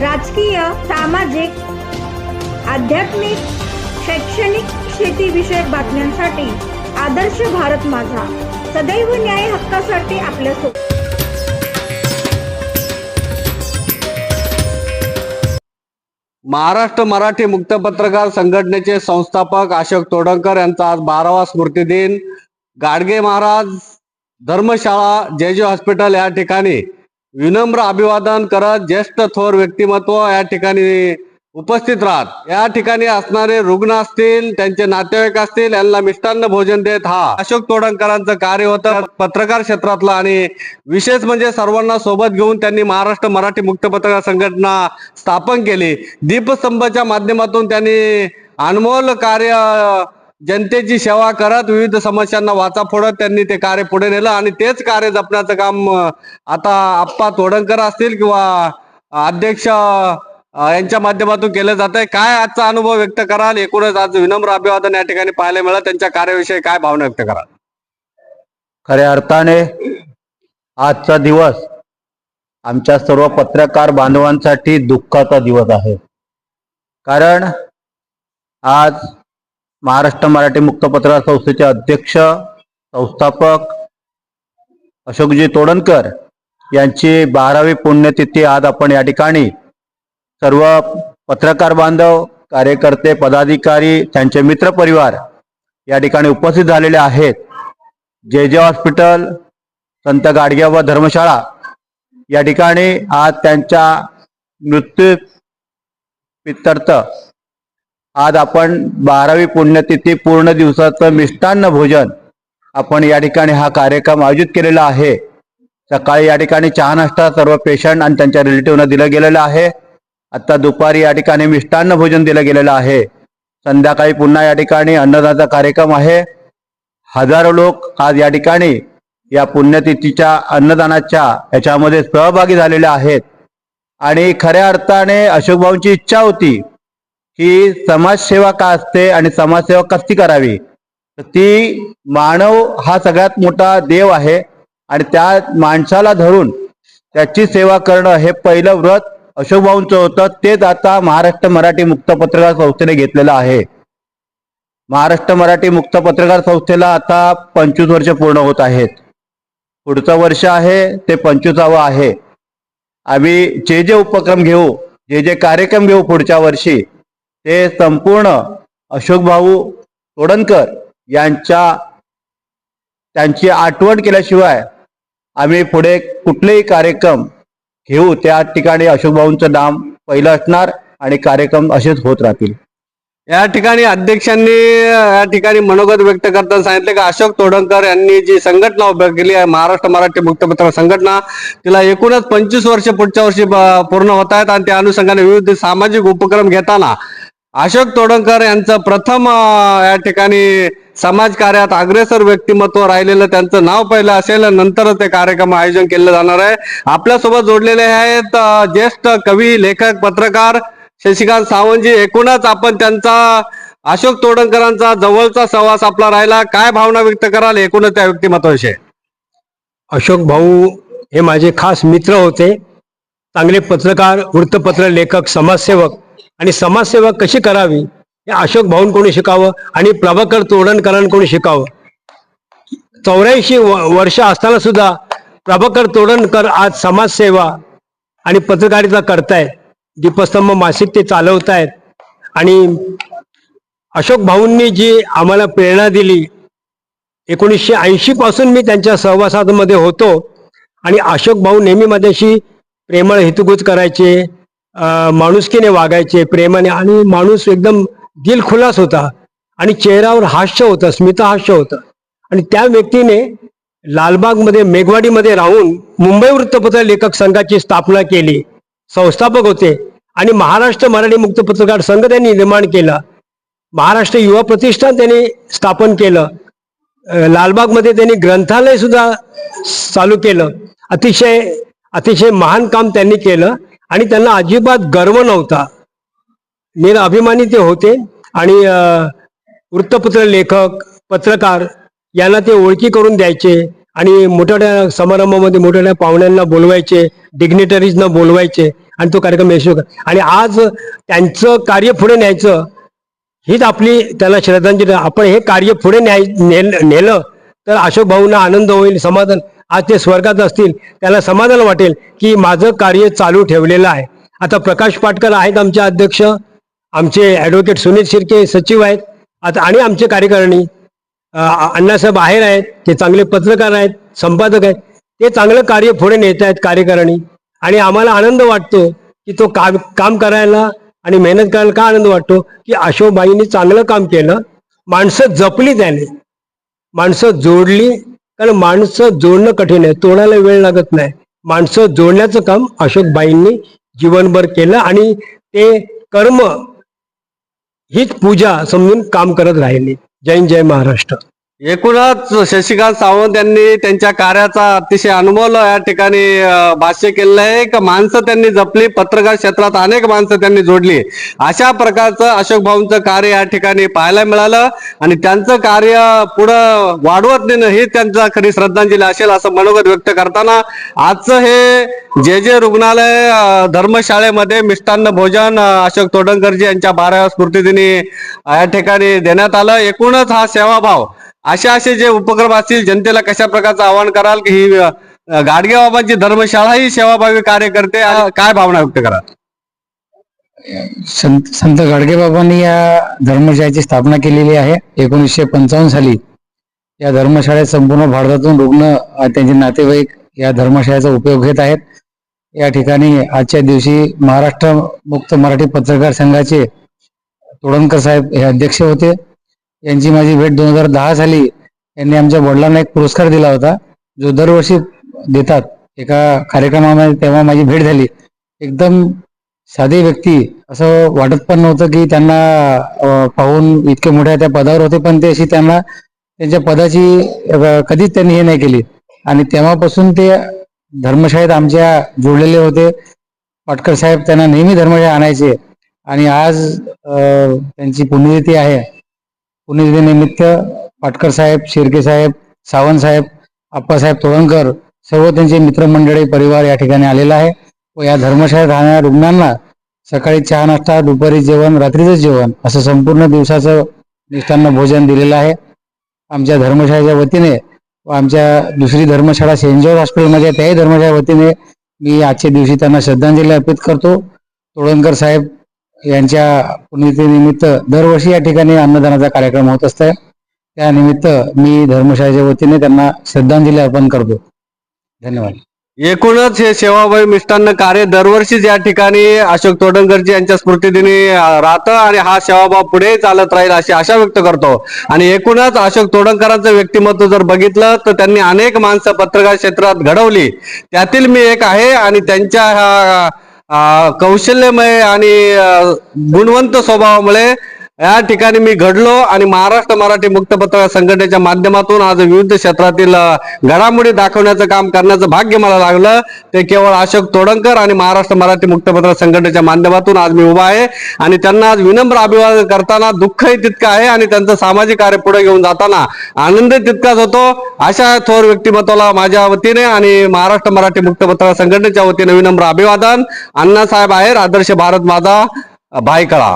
राजकीय सामाजिक आध्यात्मिक शैक्षणिक शेतीविषयक बातम्यांसाठी आदर्श भारत माझा. सदैव न्याय हक्कासाठी आपल्यासोबत महाराष्ट्र मराठी मुक्त पत्रकार संघटनेचे संस्थापक अशोक तोडणकर यांचा आज बारावा स्मृती दिन गाडगे महाराज धर्मशाळा जे जे हॉस्पिटल या ठिकाणी विनम्र अभिवादन करत ज्येष्ठ थोर व्यक्तिमत्व या ठिकाणी उपस्थित राहत. या ठिकाणी असणारे रुग्ण असतील त्यांचे नातेवाईक असतील यांना मिष्टान्न भोजन देत हा. अशोक तोडणकरांचं कार्य होतं पत्रकार क्षेत्रातलं आणि विशेष म्हणजे सर्वांना सोबत घेऊन त्यांनी महाराष्ट्र मराठी मुक्त पत्रकार संघटना स्थापन केली. दीपस्तंभच्या माध्यमातून त्यांनी अनमोल कार्य जनतेची सेवा करत विविध समस्यांना वाचा फोडत त्यांनी ते कार्य पुढे नेलं आणि तेच कार्य जपण्याचं काम आता आप्पा तोडणकर असतील किंवा अध्यक्ष यांच्या माध्यमातून केलं जात आहे काय आजचा अनुभव व्यक्त कराल? एकूणच आज विनम्र अभिवादन या ठिकाणी पाहायला मिळालं. त्यांच्या कार्याविषयी काय भावना व्यक्त कराल? खऱ्या अर्थाने आजचा दिवस आमच्या सर्व पत्रकार बांधवांसाठी दुःखाचा दिवस आहे. कारण आज महाराष्ट्र मराठी मुक्त पत्रकार संस्थेचे अध्यक्ष संस्थापक अशोकजी तोडणकर यांची बारावी पुण्यतिथी आज आपण या ठिकाणी. सर्व पत्रकार बांधव कार्यकर्ते पदाधिकारी त्यांचे मित्रपरिवार या ठिकाणी उपस्थित झालेले आहेत. जे जे हॉस्पिटल संत गाडगेबाबा धर्मशाळा या ठिकाणी आज त्यांच्या मृत्यू पित्तर्थ आज आपण बारावी पुण्यतिथी पूर्ण दिवसाचं मिष्टान्न भोजन आपण या ठिकाणी हा कार्यक्रम आयोजित केलेला आहे. सकाळी या ठिकाणी चहा नाश्ता सर्व पेशंट आणि त्यांच्या रिलेटिव्हना दिलं गेलेलं आहे. आता दुपारी या ठिकाणी मिष्टान्न भोजन दिलं गेलेलं आहे. संध्याकाळी पुन्हा या ठिकाणी अन्नदानाचा कार्यक्रम आहे. हजारो लोक आज या ठिकाणी या पुण्यतिथीच्या अन्नदानाच्या याच्यामध्ये सहभागी झालेले आहेत. आणि खऱ्या अर्थाने अशोकभाऊंची इच्छा होती की समाजसेवा का असते आणि समाजसेवा कशी करावी? तर ती मानव हा सगळ्यात मोठा देव आहे आणि त्या माणसाला धरून त्याची सेवा करणं हे पहिलं व्रत अशोकभाऊंचं होतं. तेच आता महाराष्ट्र मराठी मुक्त पत्रकार संस्थेने घेतलेलं आहे. महाराष्ट्र मराठी मुक्त पत्रकार संस्थेला आता पंचवीस वर्ष पूर्ण होत आहेत. पुढचं वर्ष आहे ते पंचवीसावं आहे. आम्ही जे जे उपक्रम घेऊ जे जे कार्यक्रम घेऊ पुढच्या वर्षी ते संपूर्ण अशोक भाऊ तोडणकर यांच्या त्यांची आठवण केल्याशिवाय आम्ही पुढे कुठलेही कार्यक्रम घेऊ. त्या ठिकाणी अशोक भाऊंचं नाम पहिलं असणार आणि कार्यक्रम असेच होत राहतील. या ठिकाणी अध्यक्षांनी या ठिकाणी मनोगत व्यक्त करताना सांगितले की अशोक तोडणकर यांनी जी संघटना उभी केली आहे महाराष्ट्र मराठी मुक्तपत्र संघटना तिला एकूणच पंचवीस वर्ष पुढच्या वर्षी पूर्ण होत आहेत आणि त्या अनुषंगाने विविध सामाजिक उपक्रम घेताना अशोक तोडणकर यांचं प्रथम या ठिकाणी समाजकार्यात अग्रेसर व्यक्तिमत्व राहिलेलं त्यांचं नाव पहिलं असेल नंतरच ते कार्यक्रम आयोजन केलं जाणार आहे. आपल्यासोबत जोडलेले आहेत ज्येष्ठ कवी लेखक पत्रकार शशिकांत सावंतजी. एकूणच आपण त्यांचा अशोक तोडणकरांचा जवळचा सहवास आपला राहिला. काय भावना व्यक्त कराल एकूणच त्या व्यक्तिमत्वाविषयी? अशोक भाऊ हे माझे खास मित्र होते. चांगले पत्रकार वृत्तपत्र लेखक समाजसेवक. आणि समाजसेवा कशी करावी? हे अशोक भाऊंकडून शिकावं? आणि प्रभाकर तोडणकरांकडून शिकावं? चौऱ्याऐंशी वर्ष असताना सुद्धा प्रभाकर तोडणकर आज समाजसेवा आणि पत्रकारिता करतायत. दीपस्तंभ मासिक ते चालवतायत. आणि अशोक भाऊंनी जी आम्हाला प्रेरणा दिली एकोणीसशे ऐंशी पासून मी त्यांच्या सहवासामध्ये होतो. आणि अशोक भाऊ नेहमी माझ्याशी प्रेमळ हितगुज करायचे माणुसकीने वागायचे प्रेमाने आणि माणूस एकदम दिलखुलास होता आणि चेहऱ्यावर हास्य होतं स्मितहास्य होतं. आणि त्या व्यक्तीने लालबागमध्ये मेघवाडीमध्ये राहून मुंबई वृत्तपत्र लेखक संघाची स्थापना केली. संस्थापक होते. आणि महाराष्ट्र मराठी मुक्त पत्रकार संघ त्यांनी निर्माण केला. महाराष्ट्र युवा प्रतिष्ठान त्यांनी स्थापन केलं. लालबागमध्ये त्यांनी ग्रंथालय सुद्धा चालू केलं. अतिशय अतिशय महान काम त्यांनी केलं. आणि त्यांना अजिबात गर्व नव्हता. निर अभिमानी ते होते आणि वृत्तपत्र लेखक पत्रकार यांना ते ओळखी करून द्यायचे आणि मोठ्या समारंभामध्ये मोठ्या पाहुण्यांना बोलवायचे डिग्नेटरीजना बोलवायचे आणि तो कार्यक्रम यशस्वी आणि आज त्यांचं कार्य पुढे न्यायचं हीच आपली त्याला श्रद्धांजली. आपण हे कार्य पुढे न्याय नेलं तर अशोक भाऊंना आनंद होईल समाधान आज ते स्वर्गात असतील त्याला समाधान वाटेल की माझं कार्य चालू ठेवलेलं आहे. आता प्रकाश पाटकर आहेत आमचे अध्यक्ष आमचे ॲडव्होकेट सुनील शिर्के सचिव आहेत आता आणि आमचे कार्यकारिणी अण्णासाहेब बाहेर आहेत ते चांगले पत्रकार आहेत संपादक आहेत ते चांगलं कार्य पुढे नेत आहेत कार्यकारिणी. आणि आम्हाला आनंद वाटतो की तो काम काम करायला आणि मेहनत करायला का आनंद वाटतो की अशोकबाईंनी चांगलं काम केलं माणसं जपली त्याने माणसं जोडली कारण माणसं जोडणं कठीण आहे तोडायला वेळ लागत नाही. माणसं जोडण्याचं काम अशोकबाईंनी जीवनभर केलं आणि ते कर्म हीच पूजा समजून काम करत राहिली. जय जय महाराष्ट्र. एकूणच शशिकांत सावंत यांनी त्यांच्या कार्याचा अतिशय अनुभव या ठिकाणी भाष्य केलेलं आहे. का माणसं त्यांनी जपली पत्रकार क्षेत्रात अनेक माणसं त्यांनी जोडली. अशा प्रकारचं अशोक भाऊंचं कार्य या ठिकाणी पाहायला मिळालं आणि त्यांचं कार्य पुढं वाढवत नेणं ही त्यांचा खरी श्रद्धांजली असेल असं मनोगत व्यक्त करताना आजचं हे जे जे रुग्णालय धर्मशाळेमध्ये मिष्टान्न भोजन अशोक तोडणकरजी यांच्या बाराव्या स्मृतिदिनी या ठिकाणी देण्यात आलं. एकूणच हा सेवाभाव असे असे जे उपक्रम असतील जनतेला कशा प्रकारचं आवाहन कराल की ही गाडगे बाबांची धर्मशाळा ही सेवाभावी कार्य करते काय भावना व्यक्त करा संत संत गाडगेबाबांनी या धर्मशाळेची स्थापना केलेली आहे. एकोणीसशे पंचावन्न साली या धर्मशाळेत संपूर्ण भारतातून रुग्ण त्यांचे नातेवाईक या धर्मशाळेचा उपयोग घेत आहेत. या ठिकाणी आजच्या दिवशी महाराष्ट्र मुक्त मराठी पत्रकार संघाचे तोडणकर साहेब हे अध्यक्ष होते. यांची माझी भेट दोन हजार दहा साली यांनी आमच्या वडिलांना एक पुरस्कार दिला होता. जो दरवर्षी देतात. एका कार्यक्रमामध्ये तेव्हा माझी भेट झाली. एकदम साधी व्यक्ती. असं वाटत पण नव्हतं की त्यांना पाहून इतके मोठ्या त्या पदावर होते पण ते अशी त्यांना त्यांच्या पदाची कधीच त्यांनी हे नाही केली. आणि तेव्हापासून ते धर्मशाळेत आमच्या जोडलेले होते. पाटकर साहेब त्यांना नेहमी धर्मशाळा आणायचे. आणि आज त्यांची पुण्यतिथी आहे. पुण्यतिथीनिमित्त पाटकर साहेब शिर्के साहेब सावंत साहेब आप्पासाहेब तोरणकर सर्व त्यांचे मित्रमंडळी परिवार या ठिकाणी आलेला आहे. व या धर्मशाळेत राहणाऱ्या रुग्णांना सकाळी चहा नाश्ता दुपारी जेवण रात्रीचं जेवण असं संपूर्ण दिवसाचं निष्ठांना भोजन दिलेलं आहे. आमच्या धर्मशाळेच्या वतीने व आमच्या दुसरी धर्मशाळा सेंट जॉर्ज हॉस्पिटलमध्ये आहे, त्याही धर्मशाळेच्या वतीने मी आजच्या दिवशी त्यांना श्रद्धांजली अर्पित करतो. तोडणकर साहेब यांच्या पुण्यतिथीनिमित्त दरवर्षी या ठिकाणी अन्नदानाचा कार्यक्रम होत असतो त्यानिमित्त मी धर्मशाळेच्या वतीने त्यांना श्रद्धांजली अर्पण करतो. धन्यवाद. एकूणच हे सेवाभावी मिष्टान्न कार्य दरवर्षीच या ठिकाणी अशोक तोडणकरजी यांच्या स्मृतिदिनी राहतं आणि हा सेवाभाव पुढे चालत राहील अशी आशा व्यक्त करतो. आणि एकूणच अशोक तोडणकरांचं व्यक्तिमत्व जर बघितलं तर त्यांनी अनेक माणसं पत्रकार क्षेत्रात घडवली. त्यातील मी एक आहे आणि त्यांच्या ह्या कौशल्यमय आणि गुणवंत स्वभावामुळे या ठिकाणी मी घडलो आणि महाराष्ट्र मराठी मुक्त पत्रकार संघटनेच्या माध्यमातून आज विविध क्षेत्रातील घडामोडी दाखवण्याचं काम करण्याचं भाग्य मला लागलं. ते केवळ अशोक तोडणकर आणि महाराष्ट्र मराठी मुक्त पत्रकार संघटनेच्या माध्यमातून आज मी उभा आहे. आणि त्यांना आज विनम्र अभिवादन करताना दुःखही तितकं आहे आणि त्यांचं सामाजिक कार्य पुढे घेऊन जाताना आनंद तितकाच होतो. अशा थोर व्यक्तिमत्वाला माझ्या वतीने आणि महाराष्ट्र मराठी मुक्त पत्रकार संघटनेच्या वतीने विनम्र अभिवादन. अण्णासाहेब आहेर आदर्श भारत माझा भाईकळा.